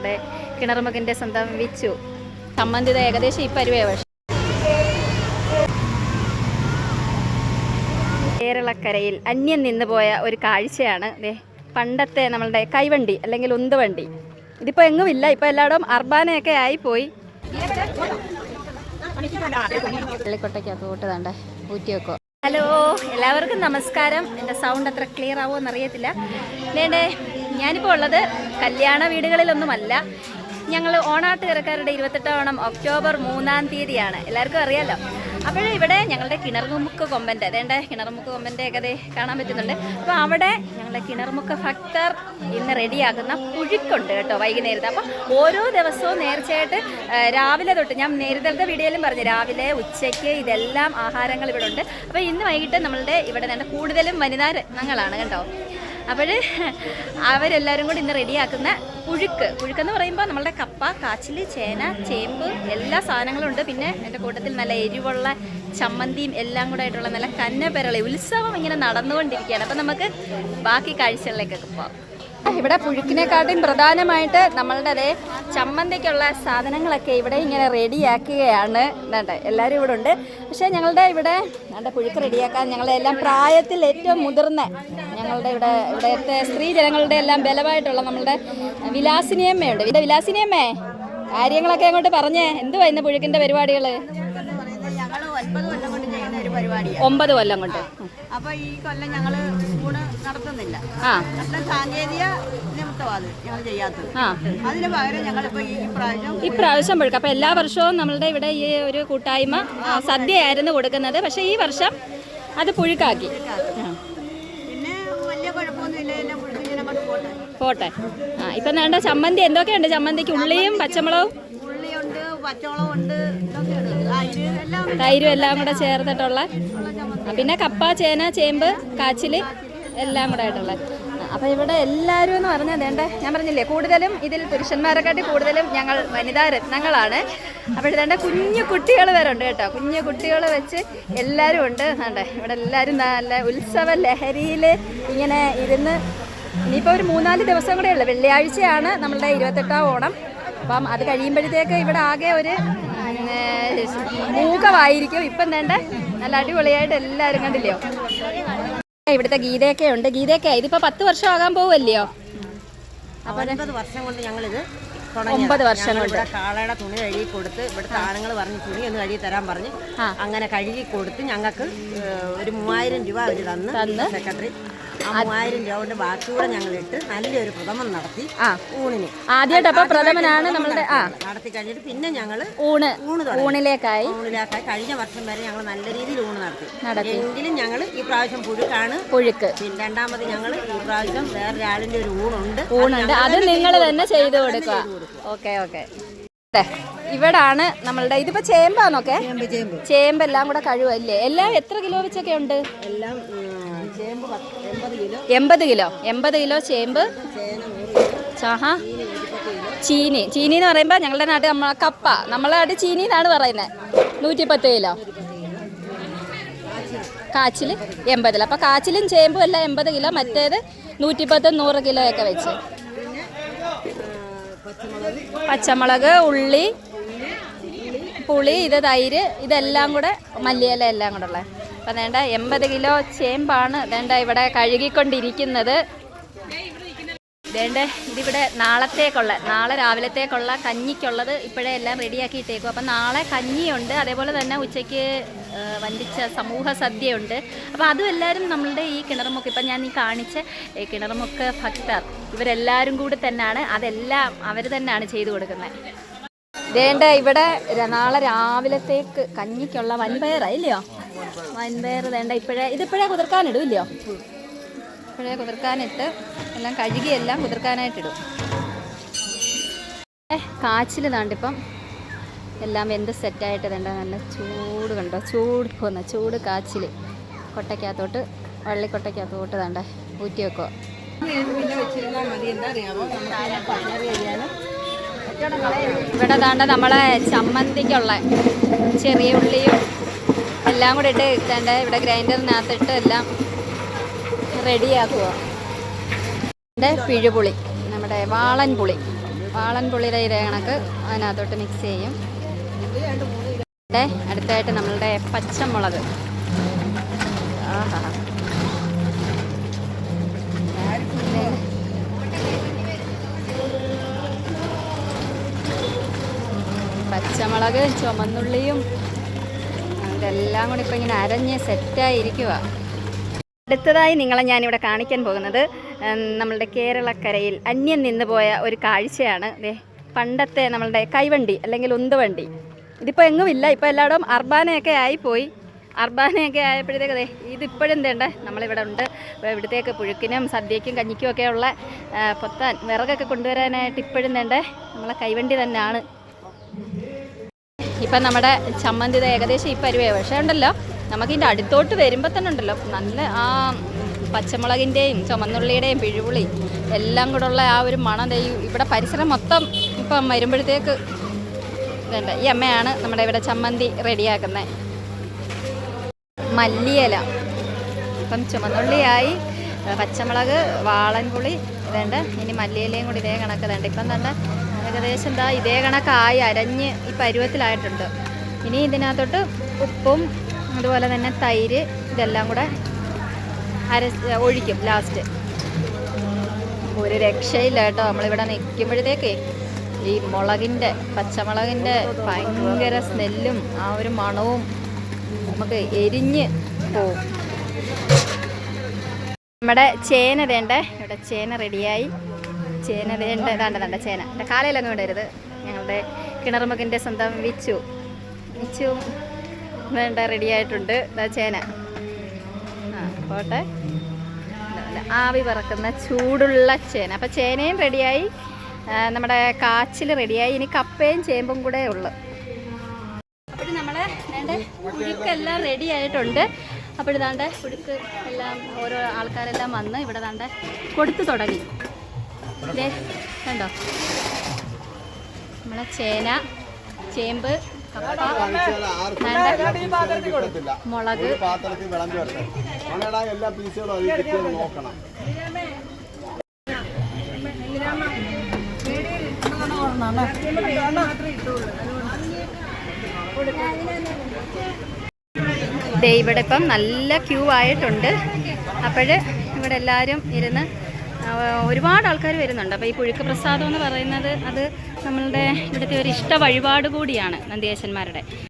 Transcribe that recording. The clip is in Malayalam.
നമ്മളുടെ കിണറുമകന്റെ സ്വന്തം വിച്ചു. സംബന്ധിത ഏകദേശം ഈ പരുവേ പക്ഷേ കേരളക്കരയിൽ അന്യം നിന്ന് പോയ ഒരു കാഴ്ചയാണ്. ദേ പണ്ടത്തെ നമ്മളുടെ കൈവണ്ടി അല്ലെങ്കിൽ ഉന്തുവണ്ടി. ഇതിപ്പോൾ എങ്ങുമില്ല. ഇപ്പോൾ എല്ലായിടവും അർബാനയൊക്കെ ആയിപ്പോയി. പോയി ഹലോ എല്ലാവർക്കും നമസ്കാരം. എന്റെ സൗണ്ട് അത്ര ക്ലിയർ ആവുമോ എന്നറിയത്തില്ല വേണ്ടേ ഞാനിപ്പോൾ ഉള്ളത് കല്യാണ വീടുകളിലൊന്നുമല്ല. ഞങ്ങൾ ഓണാട്ടുകരക്കാരുടെ ഇരുപത്തെട്ടാം ഓണം ഒക്ടോബർ മൂന്നാം തീയതിയാണ്. എല്ലാവർക്കും അറിയാലോ? അപ്പോൾ ഇവിടെ ഞങ്ങളുടെ കിണർമുക്ക് കൊമ്പന്റെ അതേണ്ട? കിണർമുക്ക് കൊമ്പന്റെ ഒക്കെ ദേ കാണാൻ പറ്റുന്നുണ്ട്. അപ്പോൾ അവിടെ ഞങ്ങളുടെ കിണർമുക്ക് ഭക്തർ ഇന്ന് റെഡിയാക്കുന്ന പുഴുക്കുണ്ട് കേട്ടോ വൈകുന്നേരത്തെ. അപ്പോൾ ഓരോ ദിവസവും നേർച്ചയായിട്ട് രാവിലെ തൊട്ട് ഞാൻ നേരത്തെ വീഡിയോയിലും പറഞ്ഞു രാവിലെ ഉച്ചയ്ക്ക് ഇതെല്ലാം ആഹാരങ്ങൾ ഇവിടെ ഉണ്ട്. അപ്പോൾ ഇന്ന് വൈകിട്ട് നമ്മളുടെ ഇവിടെ നിന്ന് കൂടുതലും വനിതാ രത്നങ്ങളാണ് കേട്ടോ. അപ്പോൾ അവരെല്ലാവരും കൂടി ഇന്ന് റെഡിയാക്കുന്ന പുഴുക്ക്. പുഴുക്കെന്ന് പറയുമ്പോൾ നമ്മളുടെ കപ്പ കാച്ചിൽ ചേന ചേമ്പ് എല്ലാ സാധനങ്ങളും ഉണ്ട് പിന്നെ എന്റെ കൂട്ടത്തിൽ നല്ല എരിവുള്ള ചമ്മന്തിയും എല്ലാം കൂടെ ആയിട്ടുള്ള നല്ല കന്നപ്പെരളി. ഉത്സവം ഇങ്ങനെ നടന്നുകൊണ്ടിരിക്കുകയാണ്. അപ്പം നമുക്ക് ബാക്കി കാഴ്ചകളിലേക്കൊക്കെ പോകാം ഇവിടെ പുഴുക്കിനെക്കാട്ടും പ്രധാനമായിട്ട് നമ്മളുടെ അതേ ചമ്മന്തിക്കുള്ള സാധനങ്ങളൊക്കെ ഇവിടെ ഇങ്ങനെ റെഡിയാക്കുകയാണ്. എന്താണ്ട് എല്ലാവരും ഇവിടെ ഉണ്ട്. പക്ഷേ ഞങ്ങളുടെ ഇവിടെ വേണ്ട പുഴുക്ക് റെഡിയാക്കാൻ ഞങ്ങളെല്ലാം എല്ലാം പ്രായത്തിൽ ഏറ്റവും മുതിർന്ന ഞങ്ങളുടെ ഇവിടെ ഇവിടുത്തെ സ്ത്രീ ജനങ്ങളുടെ എല്ലാം ബലമായിട്ടുള്ള നമ്മളുടെ വിലാസിനിയമ്മയുണ്ട് ഇവിടെ വിലാസിനിയമ്മേ കാര്യങ്ങളൊക്കെ അങ്ങോട്ട് പറഞ്ഞേ. എന്തുവാ ഇന്ന് പുഴുക്കിന്റെ പരിപാടികൾ? ഒമ്പത് കൊല്ലം കൊണ്ട്. അപ്പൊ ഈ കൊല്ലം ഞങ്ങൾ ഊണ് നടത്തുന്നില്ല. ആ. സാങ്കേതിക നിമിത്തമാണ് ഞങ്ങൾ ചെയ്യാത്തത്. ആ. അതിന് പകരം ഞങ്ങളിപ്പോ ഈ പ്രാവശ്യം ഇപ്രാവശ്യം പുഴുക്ക്. അപ്പോൾ എല്ലാ വർഷവും നമ്മളുടെ ഇവിടെ ഈ ഒരു കൂട്ടായ്മ ആ, സദ്യയായിരുന്നു കൊടുക്കുന്നത്. പക്ഷേ ഈ വർഷം അത് പുഴുക്കാക്കി. ആ, പിന്നെ വലിയ കുഴപ്പമൊന്നുമില്ല. എല്ലാം ഇങ്ങനെ അങ്ങോട്ട് പോട്ടെ. പോട്ടെ. ആ ഇപ്പം വേണ്ട ചമ്മന്തി എന്തൊക്കെയുണ്ട്? ചമ്മന്തിക്ക് ഉള്ളിയും പച്ചമുളകും? ഉള്ളിയുണ്ട് ഇതൊക്കെയുണ്ട്. എല്ലാം. തൈരും എല്ലാം കൂടെ ചേർത്തിട്ടുള്ള. ആ, പിന്നെ കപ്പ ചേന ചേമ്പ് കാച്ചിൽ എല്ലാം കൂടെ ആയിട്ടുള്ള. അപ്പോൾ ഇവിടെ എല്ലാരും എന്ന് പറഞ്ഞാൽ വേണ്ട ഞാൻ പറഞ്ഞില്ലേ കൂടുതലും ഇതിൽ പുരുഷന്മാരെക്കാട്ടി കൂടുതലും ഞങ്ങൾ വനിതാ രത്നങ്ങളാണ്. അപ്പോൾ കുഞ്ഞു കുട്ടികൾ വരെ ഉണ്ട് കേട്ടോ. കുഞ്ഞു കുട്ടികൾ വെച്ച് എല്ലാവരും ഉണ്ട്. വേണ്ട ഇവിടെ എല്ലാവരും നല്ല ഉത്സവ ലഹരിയിൽ ഇങ്ങനെ ഇരുന്ന്. ഇനിയിപ്പോൾ ഒരു മൂന്നാൽ ദിവസം കൂടെ ഉള്ളു. വെള്ളിയാഴ്ചയാണ് നമ്മളുടെ ഇരുപത്തെട്ടാം ഓണം. അപ്പം അത് കഴിയുമ്പോഴത്തേക്ക് ഇവിടെ ആകെ ഒരു മൂക്കമായിരിക്കും ഇപ്പം വേണ്ട നല്ല അടിപൊളിയായിട്ട് എല്ലാവരും കണ്ടില്ലയോ ഇവിടുത്തെ ഗീതയൊക്കെ ഉണ്ട്. ഗീതയൊക്കെ ഇതിപ്പോ പത്ത് വർഷം ആകാൻ പോവല്ലയോ ഒൻപത് വർഷം കൊണ്ട് ഞങ്ങളിത് ഒമ്പത് വർഷം കൊണ്ട്. കാളയുടെ തുണി കഴുകി കൊടുത്ത് ഇവിടുത്തെ ആണുങ്ങൾ പറഞ്ഞു തുണി ഒന്ന് കഴുകി തരാൻ പറഞ്ഞു. അങ്ങനെ കഴുകി കൊടുത്ത് ഞങ്ങൾക്ക് ഒരു മൂവായിരം രൂപ അവർ തന്ന്. സെക്രട്ടറി. മൂവായിരം രൂപ കൊണ്ട് ബാക്കിയൂടെ ഞങ്ങൾ ഇട്ട് നല്ലൊരു പ്രഥമം നടത്തി ആ. ഊണിന്. ആദ്യമായിട്ട് അപ്പൊ പ്രഥമനാണ് നമ്മളുടെ ആ. നടത്തി കഴിഞ്ഞിട്ട് പിന്നെ ഞങ്ങൾ ഊണ്. ഊണ് ഊണിലേക്കായി. ഊണിലേക്കായി. കഴിഞ്ഞ വർഷം വരെ ഞങ്ങൾ നല്ല രീതിയിൽ ഊണ് നടത്തി. നടത്തി. എങ്കിലും ഞങ്ങൾ ഈ പ്രാവശ്യം പുഴുക്കാണ്. പുഴുക്ക്. പിന്നെ രണ്ടാമത് ഞങ്ങൾ ഈ പ്രാവശ്യം വേറൊരാളിന്റെ ഒരു ഊണുണ്ട്. ഊണുണ്ട്. അത് നിങ്ങൾ തന്നെ ചെയ്തു കൊടുക്കുക. Okay okay. ഇവിടാണ് നമ്മളുടെ ഇതിപ്പോ ചേമ്പാന്നൊക്കെ ചേമ്പ് എല്ലാം കൂടെ കഴിവല്ലേ? എല്ലാം എത്ര കിലോ വെച്ചൊക്കെ ഉണ്ട്? എല്ലാം എൺപത് കിലോ. എൺപത് കിലോ. എൺപത് കിലോ ചേമ്പ്. കിലോ. ചാഹാ ചീനി ചീനി. എന്ന് പറയുമ്പോൾ ഞങ്ങളുടെ നാട്ടിൽ നമ്മളെ കപ്പ. നമ്മളെ നാട്ടിൽ ചീനി എന്നാണ് പറയുന്നത് നൂറ്റിപ്പത്ത് കിലോ. കാച്ചിൽ എൺപതിൽ അപ്പോൾ കാച്ചിലും ചേമ്പും എല്ലാം എൺപത് കിലോ. മറ്റേത് നൂറ്റിപ്പത്ത് നൂറ് കിലോ ഒക്കെ വെച്ച്. പച്ചമുളക് ഉള്ളി പുളി ഇത് തൈര് ഇതെല്ലാം കൂടെ മല്ലിയില എല്ലാം കൂടെ ഉള്ളത് അപ്പം വേണ്ട എൺപത് കിലോ ചേമ്പാണ് വേണ്ട ഇവിടെ കഴുകിക്കൊണ്ടിരിക്കുന്നത്. വേണ്ട ഇതിവിടെ നാളത്തേക്കുള്ള നാളെ രാവിലത്തേക്കുള്ള കഞ്ഞിക്കുള്ളത് ഇപ്പോഴേ എല്ലാം റെഡിയാക്കിയിട്ടേക്കും. അപ്പം നാളെ കഞ്ഞിയുണ്ട് അതേപോലെ തന്നെ ഉച്ചയ്ക്ക് വഞ്ചിച്ച സമൂഹ സദ്യയുണ്ട്. അപ്പോൾ അതും എല്ലാവരും നമ്മളുടെ ഈ കിണറുമുക്ക് ഇപ്പം ഞാൻ ഈ കാണിച്ച ഈ കിണറുമുക്ക് ഭക്തർ ഇവരെല്ലാവരും കൂടി തന്നെയാണ് അതെല്ലാം അവർ തന്നെയാണ് ചെയ്തു കൊടുക്കുന്നത്. വേണ്ട ഇവിടെ നാളെ രാവിലത്തേക്ക് കഞ്ഞിക്കുള്ള വൻപയറാ ഇല്ലയോ? വൻപയർ വേണ്ട ഇപ്പോഴേ ഇതിപ്പോഴേ കുതിർക്കാനിടും ഇല്ലയോ ഇപ്പോഴേ കുതിർക്കാനിട്ട് എല്ലാം കഴുകി എല്ലാം കുതിർക്കാനായിട്ടിടും കാച്ചിൽ താണ്ടിപ്പം എല്ലാം എന്ത് സെറ്റായിട്ട് വേണ്ട നല്ല ചൂട് കണ്ടോ? ചൂട് പോകുന്ന ചൂട് കാച്ചിൽ കൊട്ടയ്ക്കകത്തോട്ട് വള്ളിക്കൊട്ടയ്ക്കകത്തോട്ട് താണ്ടേ ഊറ്റി വെക്കുക ഇവിടെ താണ്ട നമ്മളെ ചമ്മന്തിക്കുള്ള ചെറിയ ഉള്ളിയും എല്ലാം കൂടെ ഇട്ട് ഇട്ടേണ്ട ഇവിടെ ഗ്രൈൻഡറിനകത്തിട്ട് എല്ലാം റെഡിയാക്കുക എന്റെ പിഴുപുളി നമ്മുടെ വാളൻ പുളി. വാളൻ പുളിയുടെ ഇര കണക്ക് അതിനകത്തോട്ട് മിക്സ് ചെയ്യും. ഇവിടെ അടുത്തായിട്ട് നമ്മളുടെ പച്ചമുളക്. പച്ചമുളക് ചുമന്നുള്ളിയും ഇതെല്ലാം കൂടി ഇപ്പം ഇങ്ങനെ അരഞ്ഞ് സെറ്റായിരിക്കുക അടുത്തതായി നിങ്ങളെ ഞാനിവിടെ കാണിക്കാൻ പോകുന്നത് നമ്മളുടെ കേരളക്കരയിൽ അന്യം നിന്ന് പോയ ഒരു കാഴ്ചയാണ്. ദേ പണ്ടത്തെ നമ്മളുടെ കൈവണ്ടി അല്ലെങ്കിൽ ഉന്തുവണ്ടി. ഇതിപ്പോൾ എങ്ങുമില്ല ഇപ്പോൾ എല്ലായിടവും അർബാനയൊക്കെ ആയിപ്പോയി. അർബാനയൊക്കെ ആയപ്പോഴത്തേക്ക് ദേ ഇതിപ്പോഴും തേണ്ട നമ്മളിവിടെ ഉണ്ട്. ഇവിടത്തേക്ക് പുഴുക്കിനും സദ്യയ്ക്കും കഞ്ഞിക്കും ഒക്കെ ഉള്ള പൊത്താൻ വിറകൊക്കെ കൊണ്ടുവരാനായിട്ട് ഇപ്പോഴും തേണ്ടേ നമ്മളെ കൈവണ്ടി തന്നെയാണ്. ഇപ്പം നമ്മുടെ ചമ്മന്തി ഇത് ഏകദേശം ഈ പരുവേ പക്ഷേ ഉണ്ടല്ലോ നമുക്കിതിന്റെ അടുത്തോട്ട് വരുമ്പോൾ തന്നെ ഉണ്ടല്ലോ. നല്ല ആ പച്ചമുളകിന്റെയും ചുമന്നുള്ളിയുടെയും പിഴുപുളി എല്ലാം കൂടെ ഉള്ള ആ ഒരു മണം ഇവിടെ പരിസരം മൊത്തം ഇപ്പം വരുമ്പോഴത്തേക്ക് ഇതുണ്ട് ഈ അമ്മയാണ് നമ്മുടെ ഇവിടെ ചമ്മന്തി റെഡിയാക്കുന്നത് മല്ലിയില. ഇപ്പം ചുമന്നുള്ളിയായി പച്ചമുളക് വാളൻപുളി ഇതുണ്ട്. ഇനി മല്ലിയിലയും കൂടി ഇതേ കണക്ക് ഇതുണ്ട് ഇപ്പം തന്നെ ഏകദേശം എന്താ ഇതേ കണക്കായി അരഞ്ഞ് ഈ പരുവത്തിലായിട്ടുണ്ട്. ഇനി ഇതിനകത്തോട്ട് ഉപ്പും അതുപോലെ തന്നെ തൈര് ഇതെല്ലാം കൂടെ അര ഒഴിക്കും ലാസ്റ്റ് ഒരു രക്ഷയില്ല കേട്ടോ. നമ്മളിവിടെ നിൽക്കുമ്പോഴത്തേക്കേ ഈ മുളകിന്റെ പച്ചമുളകിന്റെ ഭയങ്കര സ്മെല്ലും ആ ഒരു മണവും നമുക്ക് എരിഞ്ഞ് പോവും. നമ്മുടെ ചേന വേണ്ടേ ഇവിടെ ചേന റെഡിയായി ചേന വേണ്ട വേണ്ട വേണ്ട ചേന. എന്റെ കാലയിലൊന്നും വിടരുത് ഞങ്ങളുടെ കിണർമുഖിന്റെ സ്വന്തം വിച്ചു. വിച്ചു. വേണ്ട റെഡിയായിട്ടുണ്ട് ആയിട്ടുണ്ട്. ചേന. ആ പോട്ടെ. ആവി പറക്കുന്ന ചൂടുള്ള ചേന. അപ്പോൾ ചേനയും റെഡിയായി നമ്മുടെ കാച്ചിൽ റെഡിയായി ഇനി കപ്പയും ചേമ്പും കൂടെ ഉള്ളു. അപ്പോൾ നമ്മൾ വേണ്ട കുഴിക്കെല്ലാം റെഡി ആയിട്ടുണ്ട്. അപ്പോൾ പുഴുക്ക് എല്ലാം ഓരോ ആൾക്കാരെല്ലാം വന്ന് ഇവിടെ താണ്ട് കൊടുത്തു തുടങ്ങി. കണ്ടോ? നമ്മളെ ചേന ചേമ്പ് മുളക്. ഇവിടെ ഇപ്പം നല്ല ക്യൂ ആയിട്ടുണ്ട്. അപ്പോൾ ഇവിടെ എല്ലാവരും ഇരുന്ന് ഒരുപാട് ആൾക്കാർ വരുന്നുണ്ട്. അപ്പോൾ ഈ പുഴുക്ക് പ്രസാദം എന്ന് പറയുന്നത് അത് നമ്മളുടെ ഇവിടുത്തെ ഒരു ഇഷ്ട വഴിപാട് കൂടിയാണ് നന്ദിയേശന്മാരുടെ.